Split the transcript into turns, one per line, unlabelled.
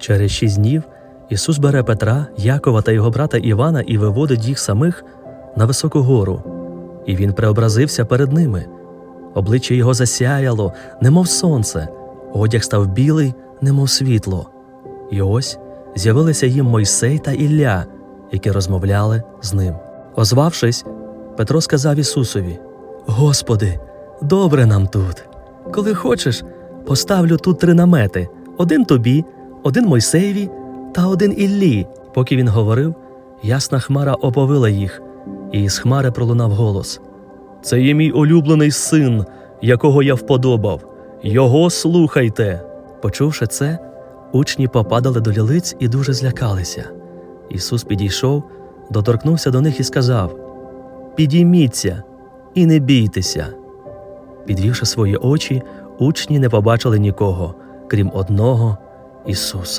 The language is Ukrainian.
Через шість днів Ісус бере Петра, Якова та його брата Івана і виводить їх самих на високу гору, і він преобразився перед ними. Обличчя його засяяло, немов сонце, одяг став білий, немов світло. І ось з'явилися їм Мойсей та Ілля, які розмовляли з ним. Озвавшись, Петро сказав Ісусові: Господи, добре нам тут. Коли хочеш, поставлю тут три намети: один тобі, один Мойсеєві та один Іллі. Поки він говорив, ясна хмара оповила їх, і з хмари пролунав голос: Це є мій улюблений син, якого я вподобав. Його слухайте. Почувши це, учні попадали до лілиць і дуже злякалися. Ісус підійшов, доторкнувся до них і сказав: Підійміться і не бійтеся. Підвівши свої очі, учні не побачили нікого, крім одного 一艘船